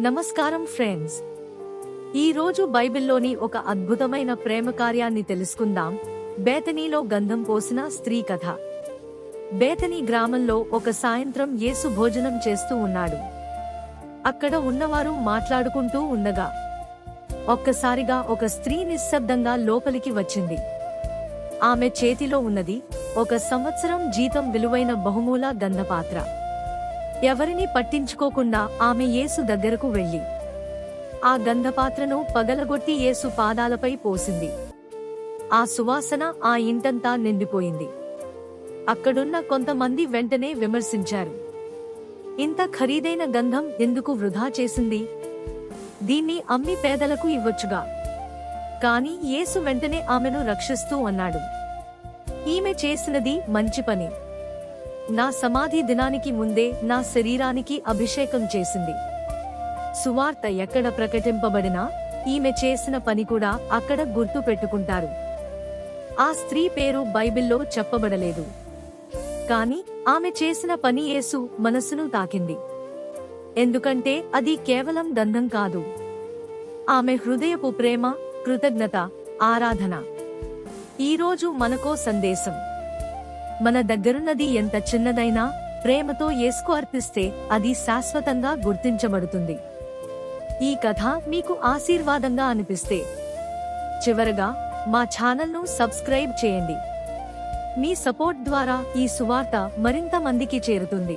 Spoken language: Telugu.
నమస్కారం ఫ్రెండ్స్. ఈ రోజు బైబిల్లోని ఒక అద్భుతమైన ప్రేమ కార్యాన్ని తెలుసుకుందాం. బేతనీలో గంధం పోసిన స్త్రీ కథ. బేతనీ గ్రామంలో ఒక సాయంత్రం యేసు భోజనం చేస్తూ ఉన్నాడు. అక్కడ ఉన్నవారు మాట్లాడుకుంటూ ఉండగా ఒక్కసారిగా ఒక స్త్రీ నిశ్శబ్దంగా లోపలికి వచ్చింది. ఆమె చేతిలో ఉన్నది ఒక సంవత్సరం జీతం విలువైన బహుమూల గంధపాత్ర. ఎవరిని పట్టించుకోకుండా ఆమె యేసు దగ్గరకు వెళ్ళి ఆ గంధపాత్రను పగలగొట్టి యేసు పాదాలపై పోసింది. ఆ సువాసన ఆ ఇంటంతా నిండిపోయింది. అక్కడున్న కొంతమంది వెంటనే విమర్శించారు. ఇంత ఖరీదైన గంధం ఎందుకు వృధా చేసింది? దీన్ని అమ్మి పేదలకు ఇవ్వొచ్చుగా? కాని యేసు వెంటనే ఆమెను రక్షిస్తూ అన్నాడు. ఈమె చేసినది మంచి పని. నా సమాధి దినానికి ముందే నా శరీరానికి అభిషేకం చేసింది. సువార్త ఎక్కడ ప్రకటింపబడినా ఈమె చేసిన పని కూడా అక్కడ గుర్తు పెట్టుకుంటారు. ఆ స్త్రీ పేరు బైబిల్లో చెప్పబడలేదు. కాని ఆమె చేసిన పని యేసు మనసును తాకింది. ఎందుకంటే అది కేవలం దందం కాదు. ఆమె హృదయపు ప్రేమ కృతజ్ఞత ఆరాధన. ఈరోజు మనకో సందేశం. మన దగ్గరున్నది ఎంత చిన్నదైనా ప్రేమతో ఏసుకు అర్పిస్తే అది శాశ్వతంగా గుర్తించబడుతుంది. ఈ కథ మీకు ఆశీర్వాదంగా అనిపిస్తే చివరగా మా ఛానల్ను సబ్స్క్రైబ్ చేయండి. మీ సపోర్ట్ ద్వారా ఈ సువార్త మరింత మందికి చేరుతుంది.